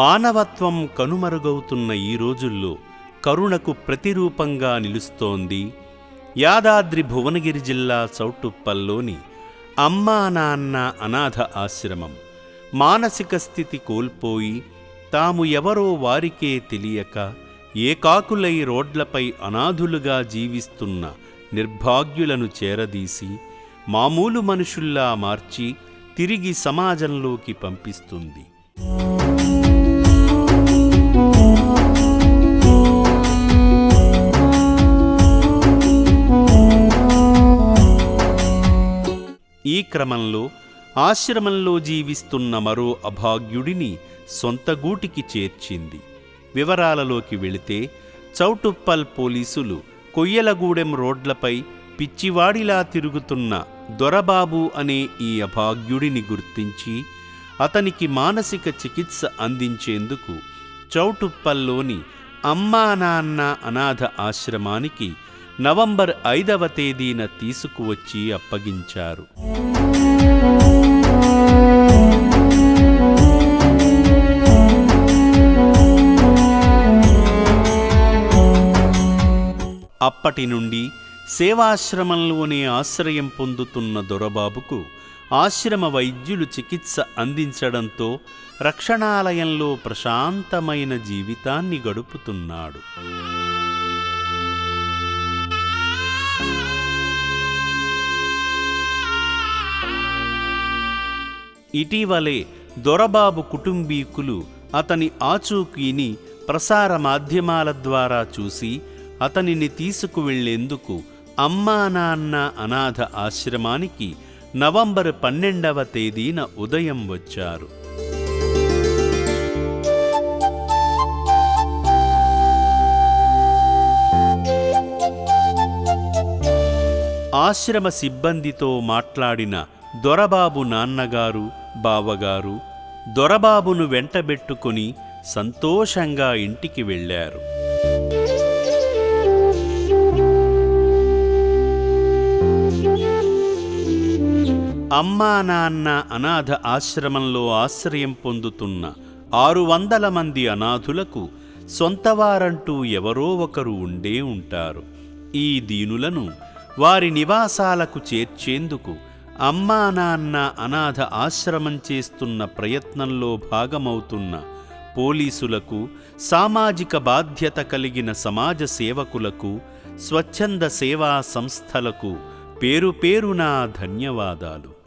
మానవత్వం కనుమరుగవుతున్న ఈ రోజుల్లో కరుణకు ప్రతిరూపంగా నిలుస్తోంది యాదాద్రి భువనగిరి జిల్లా చౌటుప్పల్లోని అమ్మా నాన్న అనాథ ఆశ్రమం. మానసిక స్థితి కోల్పోయి తాము ఎవరో వారికే తెలియక ఏకాకులై రోడ్లపై అనాథులుగా జీవిస్తున్న నిర్భాగ్యులను చేరదీసి మామూలు మనుషుల్లా మార్చి తిరిగి సమాజంలోకి పంపిస్తుంది. ఈ క్రమంలో ఆశ్రమంలో జీవిస్తున్న మరో అభాగ్యుడిని సొంత గూటికి చేర్చింది. వివరాలలోకి వెళితే చౌటుప్పల్ పోలీసులు కొయ్యలగూడెం రోడ్లపై పిచ్చివాడిలా తిరుగుతున్న దొరబాబు అనే ఈ అభాగ్యుడిని గుర్తించి అతనికి మానసిక చికిత్స అందించేందుకు చౌటుప్పల్లోని అమ్మా నాన్న అనాథ ఆశ్రమానికి నవంబర్ ఐదవ తేదీన తీసుకువచ్చి అప్పగించారు. అప్పటి నుండి సేవాశ్రమంలోనే ఆశ్రయం పొందుతున్న దొరబాబుకు ఆశ్రమ వైద్యులు చికిత్స అందించడంతో రక్షణాలయంలో ప్రశాంతమైన జీవితాన్ని గడుపుతున్నాడు. ఇటీవలే దొరబాబు కుటుంబీకులు అతని ఆచూకీని ప్రసార మాధ్యమాల ద్వారా చూసి అతనిని తీసుకువెళ్ళేందుకు అమ్మా నాన్న అనాథ ఆశ్రమానికి నవంబర్ పన్నెండవ తేదీన ఉదయం వచ్చారు. ఆశ్రమ సిబ్బందితో మాట్లాడిన దొరబాబు నాన్నగారు బావగారు దొరబాబును వెంటబెట్టుకుని సంతోషంగా ఇంటికి వెళ్ళారు. అమ్మా నాన్న అనాథ ఆశ్రమంలో ఆశ్రయం పొందుతున్న ఆరు వందల మంది అనాథులకు సొంతవారంటూ ఎవరో ఒకరు ఉండే ఉంటారు. ఈ దీనులను వారి నివాసాలకు చేర్చేందుకు అమ్మా నాన్న అనాథ ఆశ్రమం చేస్తున్న ప్రయత్నంలో భాగమవుతున్న పోలీసులకు సామాజిక బాధ్యత కలిగిన సమాజ సేవకులకు స్వచ్ఛంద సేవా సంస్థలకు పేరు పేరునా ధన్యవాదాలు.